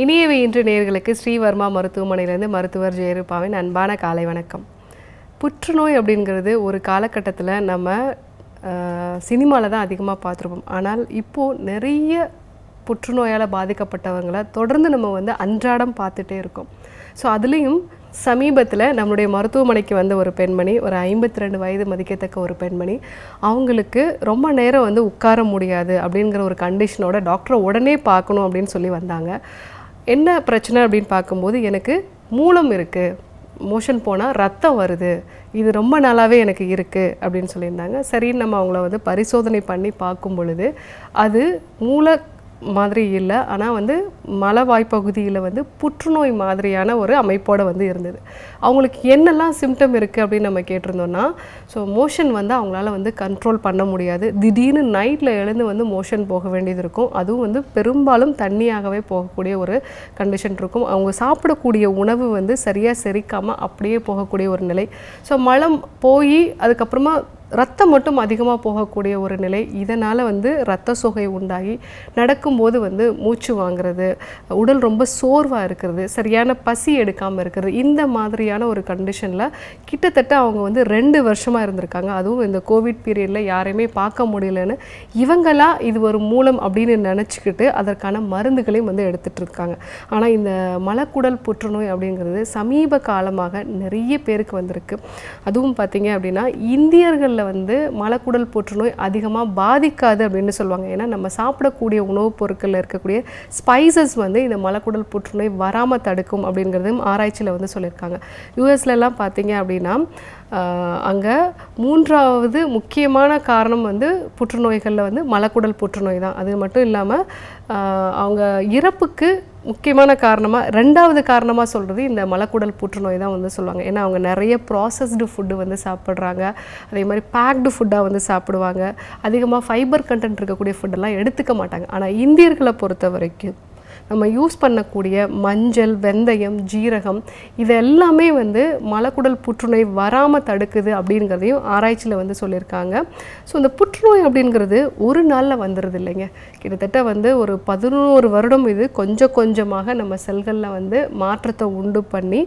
இனியவை இன்று நேர்களுக்கு ஸ்ரீவர்மா மருத்துவமனையிலேருந்து மருத்துவர் ஜெயரூபாவின் அன்பான காலை வணக்கம். புற்றுநோய் அப்படிங்கிறது ஒரு காலகட்டத்தில் நம்ம சினிமாவில் தான் அதிகமாக பார்த்துருப்போம். ஆனால் இப்போது நிறைய புற்றுநோயால் பாதிக்கப்பட்டவங்களை தொடர்ந்து நம்ம வந்து அன்றாடம் பார்த்துட்டே இருக்கோம். ஸோ அதுலேயும் சமீபத்தில் நம்மளுடைய மருத்துவமனைக்கு வந்த ஒரு பெண்மணி ஒரு ஐம்பத்தி ரெண்டு வயது மதிக்கத்தக்க ஒரு பெண்மணி அவங்களுக்கு ரொம்ப நேரம் வந்து உட்கார முடியாது அப்படிங்கிற ஒரு கண்டிஷனோட டாக்டரை உடனே பார்க்கணும் அப்படின்னு சொல்லி வந்தாங்க. என்ன பிரச்சனை அப்படின்னு பார்க்கும்போது எனக்கு மூலம் இருக்குது மோஷன் போனால் ரத்தம் வருது. இது ரொம்ப நாளாகவே எனக்கு இருக்குது அப்படின்னு சொல்லியிருந்தாங்க. சரின்னு நம்ம அவங்கள வந்து பரிசோதனை பண்ணி பார்க்கும் பொழுது அது மூல மாதிரி இல்லை. ஆனால் வந்து மலவாய்ப்பகுதியில் வந்து புற்றுநோய் மாதிரியான ஒரு அமைப்போடு வந்து இருந்தது. அவங்களுக்கு என்னெல்லாம் சிம்டம் இருக்குது அப்படின்னு நம்ம கேட்டிருந்தோம்னா ஸோ மோஷன் வந்து அவங்களால வந்து கண்ட்ரோல் பண்ண முடியாது. திடீர்னு நைட்டில் எழுந்து வந்து மோஷன் போக வேண்டியது இருக்கும். அதுவும் வந்து பெரும்பாலும் தண்ணியாகவே போகக்கூடிய ஒரு கண்டிஷன் இருக்கும். அவங்க சாப்பிடக்கூடிய உணவு வந்து சரியாக செரிக்காமல் அப்படியே போகக்கூடிய ஒரு நிலை. ஸோ மலம் போய் அதுக்கப்புறமா ரத்தம் மட்டும் அதிகமாக போகக்கூடிய ஒரு நிலை. இதனால் வந்து ரத்த சோகை உண்டாகி நடக்கும்போது வந்து மூச்சு வாங்குறது உடல் ரொம்ப சோர்வாக இருக்கிறது சரியான பசி எடுக்காமல் இருக்கிறது. இந்த மாதிரியான ஒரு கண்டிஷனில் கிட்டத்தட்ட அவங்க வந்து ரெண்டு வருஷமாக இருந்திருக்காங்க. அதுவும் இந்த கோவிட் பீரியடில் யாரையுமே பார்க்க முடியலன்னு இவங்களா இது ஒரு மூலம் அப்படின்னு நினச்சிக்கிட்டு அதற்கான மருந்துகளையும் வந்து எடுத்துகிட்டு இருக்காங்க. ஆனால் இந்த மலக்குடல் புற்றுநோய் அப்படிங்கிறது சமீப காலமாக நிறைய பேருக்கு வந்திருக்கு. அதுவும் பார்த்தீங்க அப்படின்னா இந்தியர்கள் வந்து மலக்குடல் புற்றுநோய் அதிகமாக பாதிக்காது அப்படின்னு சொல்லுவாங்க. ஏன்னா நம்ம சாப்பிடக்கூடிய உணவுப் பொருட்களில் இருக்கக்கூடிய ஸ்பைசஸ் வந்து இந்த மலக்குடல் புற்றுநோய் வராமல் தடுக்கும் அப்படிங்கிறதும் ஆராய்ச்சியில் வந்து சொல்லியிருக்காங்க. யூஎஸ்லலாம் பார்த்தீங்க அப்படின்னா அங்கே மூன்றாவது முக்கியமான காரணம் வந்து புற்றுநோய்களில் வந்து மலக்குடல் புற்றுநோய் தான். அது மட்டும் இல்லாமல் அவங்க இறப்புக்கு முக்கியமான காரணமாக ரெண்டாவது காரணமாக சொல்கிறது இந்த மலக்குடல் புற்றுநோய் தான் வந்து சொல்லுவாங்க. ஏன்னா அவங்க நிறைய ப்ராசஸ்டு ஃபுட்டு வந்து சாப்பிட்றாங்க. அதே மாதிரி பேக்டு ஃபுட்டாக வந்து சாப்பிடுவாங்க. அதிகமாக ஃபைபர் கண்டென்ட் இருக்கக்கூடிய ஃபுட்டெல்லாம் எடுத்துக்க மாட்டாங்க. ஆனால் இந்தியர்களை பொறுத்த வரைக்கும் நம்ம யூஸ் பண்ணக்கூடிய மஞ்சள் வெந்தயம் ஜீரகம் இது எல்லாமே வந்து மலக்குடல் புற்றுநோய் வராமல் தடுக்குது அப்படிங்கிறதையும் ஆராய்ச்சியில் வந்து சொல்லியிருக்காங்க. ஸோ இந்த புற்றுநோய் அப்படிங்கிறது ஒரு நாளில் வந்துடுது இல்லைங்க. கிட்டத்தட்ட வந்து ஒரு பதினோரு வருடம் இது கொஞ்சம் கொஞ்சமாக நம்ம செல்களில் வந்து மாற்றத்தை உண்டு பண்ணி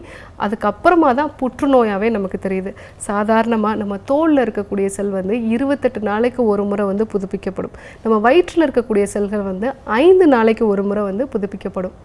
அதுக்கப்புறமா தான் புற்றுநோயாகவே நமக்கு தெரியுது. சாதாரணமாக நம்ம தோலில் இருக்கக்கூடிய செல் வந்து இருபத்தெட்டு நாளைக்கு ஒரு முறை வந்து புதுப்பிக்கப்படும். நம்ம வயிற்றில் இருக்கக்கூடிய செல்கள் வந்து ஐந்து நாளைக்கு ஒரு முறை வந்து புதுப்பிக்கப்படும்.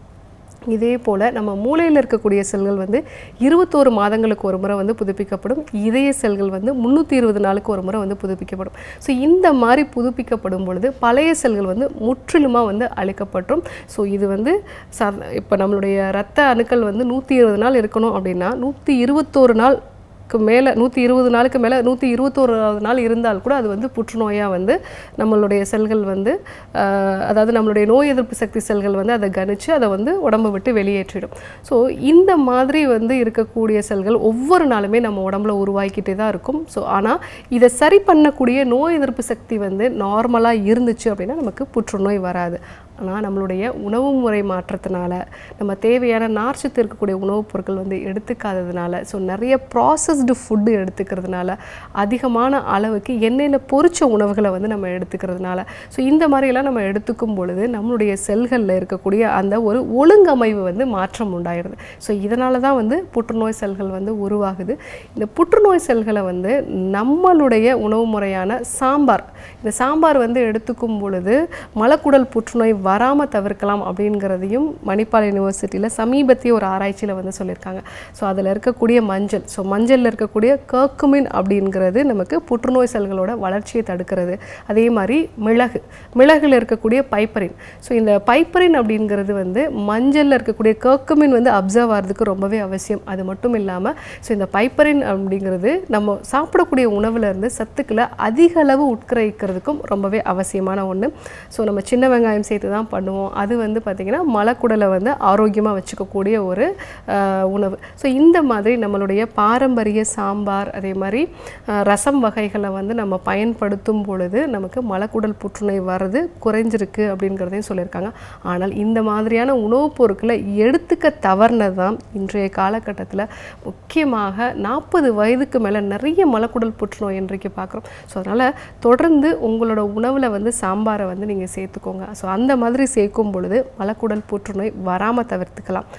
இதே போல் நம்ம மூளையில் இருக்கக்கூடிய செல்கள் வந்து இருபத்தோரு மாதங்களுக்கு ஒரு முறை வந்து புதுப்பிக்கப்படும். இதய செல்கள் வந்து முந்நூற்றி இருபது நாளுக்கு ஒரு முறை வந்து புதுப்பிக்கப்படும். ஸோ இந்த மாதிரி புதுப்பிக்கப்படும் பொழுது பழைய செல்கள் வந்து முற்றிலுமாக வந்து அழிக்கப்பட்டும் ஸோ இது வந்து ச இப்போ நம்மளுடைய ரத்த அணுக்கள் வந்து நூற்றி இருபது நாள் இருக்கணும் அப்படின்னா நூற்றி இருபத்தோரு நாள் நாளுக்கு மேலே நூற்றி இருபது நாளுக்கு மேலே நூற்றி இருபத்தோராவது நாள் இருந்தால் கூட அது வந்து புற்றுநோயாக வந்து நம்மளுடைய செல்கள் வந்து அதாவது நம்மளுடைய நோய் எதிர்ப்பு சக்தி செல்கள் வந்து அதை கணித்து அதை வந்து உடம்பை விட்டு வெளியேற்றிடும். ஸோ இந்த மாதிரி வந்து இருக்கக்கூடிய செல்கள் ஒவ்வொரு நாளுமே நம்ம உடம்புல உருவாக்கிட்டே தான் இருக்கும். ஸோ ஆனால் இதை சரி பண்ணக்கூடிய நோய் எதிர்ப்பு சக்தி வந்து நார்மலாக இருந்துச்சு அப்படின்னா நமக்கு புற்றுநோய் வராது. ஆனால் நம்மளுடைய உணவு முறை மாற்றத்தினால நம்ம தேவையான நார்ச்சத்து இருக்கக்கூடிய உணவுப் பொருட்கள் வந்து எடுத்துக்காததுனால ஸோ நிறைய ப்ராசஸ்டு ஃபுட்டு எடுத்துக்கிறதுனால அதிகமான அளவுக்கு எண்ணெயில் பொறிச்ச உணவுகளை வந்து நம்ம எடுத்துக்கிறதுனால ஸோ இந்த மாதிரியெல்லாம் நம்ம எடுத்துக்கும் பொழுது நம்மளுடைய செல்களில் இருக்கக்கூடிய அந்த ஒரு ஒழுங்கமைவு வந்து மாற்றம் உண்டாயிருது. ஸோ இதனால தான் வந்து புற்றுநோய் செல்கள் வந்து உருவாகுது. இந்த புற்றுநோய் செல்களை வந்து நம்மளுடைய உணவு முறையான சாம்பார் இந்த சாம்பார் வந்து எடுத்துக்கும் பொழுது மலக்குடல் புற்றுநோய் வராமல் தவிர்க்கலாம் அப்படிங்கிறதையும் மணிப்பால் யூனிவர்சிட்டியில் சமீபத்திய ஒரு ஆராய்ச்சியில் வந்து சொல்லியிருக்காங்க. ஸோ அதில் இருக்கக்கூடிய மஞ்சள் ஸோ மஞ்சளில் இருக்கக்கூடிய கர்க்குமின் அப்படிங்கிறது நமக்கு புற்றுநோய் செல்களோட வளர்ச்சியை தடுக்கிறது. அதே மாதிரி மிளகு மிளகில் இருக்கக்கூடிய பைப்பரின். ஸோ இந்த பைப்பரின் அப்படிங்கிறது வந்து மஞ்சளில் இருக்கக்கூடிய கர்க்குமின் வந்து அப்சர்வ் ஆகிறதுக்கு ரொம்பவே அவசியம். அது மட்டும் இல்லாமல் ஸோ இந்த பைப்பரின் அப்படிங்கிறது நம்ம சாப்பிடக்கூடிய உணவுலேருந்து சத்துக்களை அதிக அளவு உட்கிரகிக்கிறதுக்கும் ரொம்பவே அவசியமான ஒன்று ஸோ நம்ம சின்ன வெங்காயம் சேர்த்து தான் பண்ணுவோம். அது வந்து பார்த்திங்கன்னா மலக்குடலை வந்து ஆரோக்கியமாக வச்சுக்கக்கூடிய ஒரு உணவு. ஸோ இந்த மாதிரி நம்மளுடைய பாரம்பரிய சாம்பார் அதே மாதிரி ரசம் வகைகளை வந்து நம்ம பயன்படுத்தும் பொழுது நமக்கு மலக்குடல் புற்றுநோய் வர்றது குறைஞ்சிருக்கு அப்படிங்கிறதையும் சொல்லியிருக்காங்க. ஆனால் இந்த மாதிரியான உணவுப் பொருட்களை எடுத்துக்க தவறுனது தான் இன்றைய காலகட்டத்தில். முக்கியமாக நாற்பது வயதுக்கு மேலே நிறைய மலக்குடல் புற்றுநோய் இன்றைக்கு பார்க்குறோம் ஸோ அதனால் தொடர்ந்து உங்களோட உணவில் வந்து சாம்பாரை வந்து நீங்கள் சேர்த்துக்கோங்க. ஸோ அந்த மாதிரி மாதிரி சேர்க்கும் பொழுது மலக்குடல் புற்றுநோய் வராமல் தவிர்த்துக்கலாம்.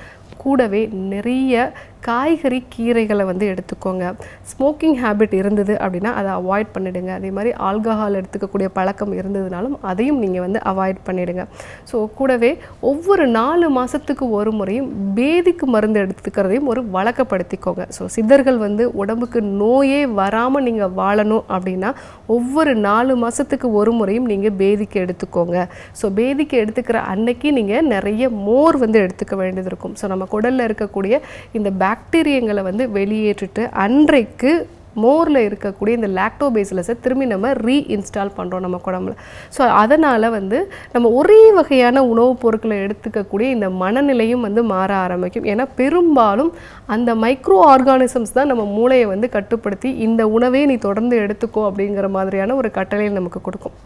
கூடவே நிறைய காய்கறி கீரைகளை வந்து எடுத்துக்கோங்க. ஸ்மோக்கிங் ஹேபிட் இருந்தது அப்படின்னா அதை அவாய்ட் பண்ணிடுங்க. அதே மாதிரி ஆல்கஹால் எடுத்துக்கக்கூடிய பழக்கம் இருந்ததுனாலும் அதையும் நீங்கள் வந்து அவாய்ட் பண்ணிடுங்க. ஸோ கூடவே ஒவ்வொரு நாலு மாதத்துக்கு ஒரு முறையும் பேதிக்கு மருந்து எடுத்துக்கிறதையும் ஒரு வழக்கப்படுத்திக்கோங்க. ஸோ சித்தர்கள் வந்து உடம்புக்கு நோயே வராமல் நீங்கள் வாழணும் அப்படின்னா ஒவ்வொரு நாலு மாதத்துக்கு ஒரு முறையும் நீங்கள் பேதிக்கு எடுத்துக்கோங்க. ஸோ பேதிக்கு எடுத்துக்கிற அன்னைக்கு நீங்கள் நிறைய மோர் வந்து எடுத்துக்க வேண்டியது இருக்கும். ஸோ நம்ம நம்ம குடலில் இருக்கக்கூடிய இந்த பாக்டீரியங்களை வந்து வெளியேற்றிட்டு அன்றைக்கு மோரில் இருக்கக்கூடிய இந்த லாக்டோபேசிலஸை திரும்பி நம்ம ரீஇன்ஸ்டால் பண்ணுறோம் நம்ம குடம்புல. ஸோ அதனால் வந்து நம்ம ஒரே வகையான உணவுப் பொருட்களை எடுத்துக்கக்கூடிய இந்த மனநிலையும் வந்து மாற ஆரம்பிக்கும். ஏன்னா பெரும்பாலும் அந்த மைக்ரோ ஆர்கானிசம்ஸ் தான் நம்ம மூளையை வந்து கட்டுப்படுத்தி இந்த உணவே நீ தொடர்ந்து எடுத்துக்கோ அப்படிங்கிற மாதிரியான ஒரு கட்டளையை நமக்கு கொடுக்கும்.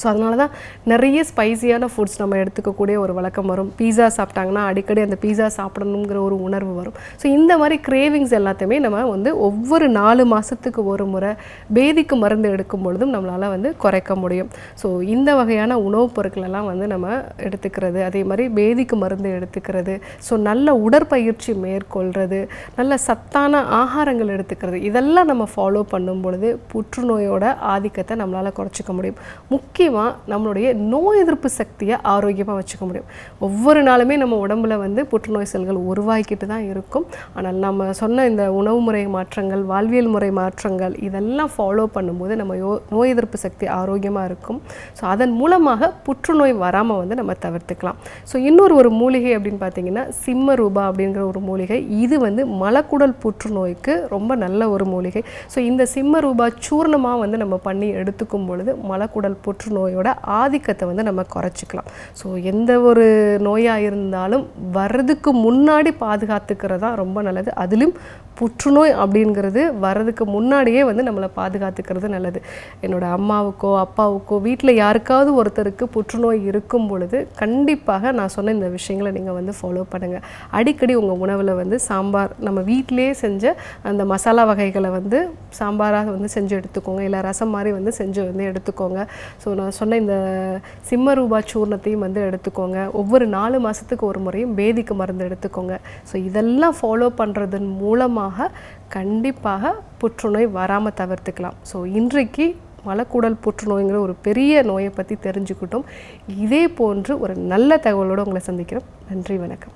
ஸோ அதனால தான் நிறைய ஸ்பைசியான ஃபுட்ஸ் நம்ம எடுத்துக்கக்கூடிய ஒரு வழக்கம் வரும். பீஸா சாப்பிட்டாங்கன்னா அடிக்கடி அந்த பீஸா சாப்பிடணுங்கிற ஒரு உணர்வு வரும். ஸோ இந்த மாதிரி கிரேவிங்ஸ் எல்லாத்தையுமே நம்ம வந்து ஒவ்வொரு நாலு மாதத்துக்கு ஒரு முறை பேதிக்கு மருந்து எடுக்கும் பொழுதும் நம்மளால் வந்து குறைக்க முடியும். ஸோ இந்த வகையான உணவுப் பொருட்களெல்லாம் வந்து நம்ம எடுத்துக்கிறது அதே மாதிரி பேதிக்கு மருந்து எடுத்துக்கிறது ஸோ நல்ல உடற்பயிற்சி மேற்கொள்கிறது நல்ல சத்தான ஆகாரங்கள் எடுத்துக்கிறது இதெல்லாம் நம்ம ஃபாலோ பண்ணும் பொழுது புற்றுநோயோட ஆதிக்கத்தை நம்மளால் குறைச்சிக்க முடியும். முக்கிய முக்கியமாக நம்மளுடைய நோய் எதிர்ப்பு சக்தியை ஆரோக்கியமாக வச்சுக்க முடியும். ஒவ்வொரு நாளுமே நம்ம உடம்புல வந்து புற்றுநோய் செல்கள் உருவாக்கிட்டு தான் இருக்கும். ஆனால் நம்ம சொன்ன இந்த உணவு முறை மாற்றங்கள் வாழ்வியல் முறை மாற்றங்கள் இதெல்லாம் ஃபாலோ பண்ணும்போது நம்ம யோ நோய் எதிர்ப்பு சக்தி ஆரோக்கியமாக இருக்கும். ஸோ அதன் மூலமாக புற்றுநோய் வராமல் வந்து நம்ம தவிர்த்துக்கலாம். ஸோ இன்னொரு ஒரு மூலிகை அப்படின்னு பார்த்தீங்கன்னா சிம்ம ரூபா அப்படிங்கிற ஒரு மூலிகை. இது வந்து மலக்குடல் புற்றுநோய்க்கு ரொம்ப நல்ல ஒரு மூலிகை. ஸோ இந்த சிம்ம ரூபா சூர்ணமாக வந்து நம்ம பண்ணி எடுத்துக்கும் பொழுது மலக்குடல் புற்று நோயோட ஆதிக்கத்தை வந்து நம்ம குறைச்சிக்கலாம். ஸோ எந்த ஒரு நோயாக இருந்தாலும் வர்றதுக்கு முன்னாடி பாதுகாத்துக்கிறது தான் ரொம்ப நல்லது. அதிலும் புற்றுநோய் அப்படிங்கிறது வர்றதுக்கு முன்னாடியே வந்து நம்மளை பாதுகாத்துக்கிறது நல்லது. என்னோட அம்மாவுக்கோ அப்பாவுக்கோ வீட்டில் யாருக்காவது ஒருத்தருக்கு புற்றுநோய் இருக்கும் பொழுது கண்டிப்பாக நான் சொன்ன இந்த விஷயங்களை நீங்கள் வந்து ஃபாலோ பண்ணுங்கள் அடிக்கடி உங்கள் உணவில் வந்து சாம்பார் நம்ம வீட்டிலே செஞ்ச அந்த மசாலா வகைகளை வந்து சாம்பாராக வந்து செஞ்சு எடுத்துக்கோங்க. இல்லை ரசம் மாதிரி வந்து செஞ்சு வந்து எடுத்துக்கோங்க. ஸோ நான் சொன்ன இந்த சிம்ம ரூபா சூர்ணத்தையும் வந்து எடுத்துக்கோங்க. ஒவ்வொரு நாலு மாதத்துக்கு ஒரு முறையும் பேதிக்கு மருந்து எடுத்துக்கோங்க. ஸோ இதெல்லாம் ஃபாலோ பண்ணுறதன் மூலமாக கண்டிப்பாக புற்றுநோய் வராமல் தவிர்த்துக்கலாம். ஸோ இன்றைக்கு மலக்குடல் புற்றுநோய்ங்கிற ஒரு பெரிய நோயை பற்றி தெரிஞ்சுக்கிட்டோம். இதே போன்று ஒரு நல்ல தகவலோடு உங்களை சந்திக்கிறோம். நன்றி வணக்கம்.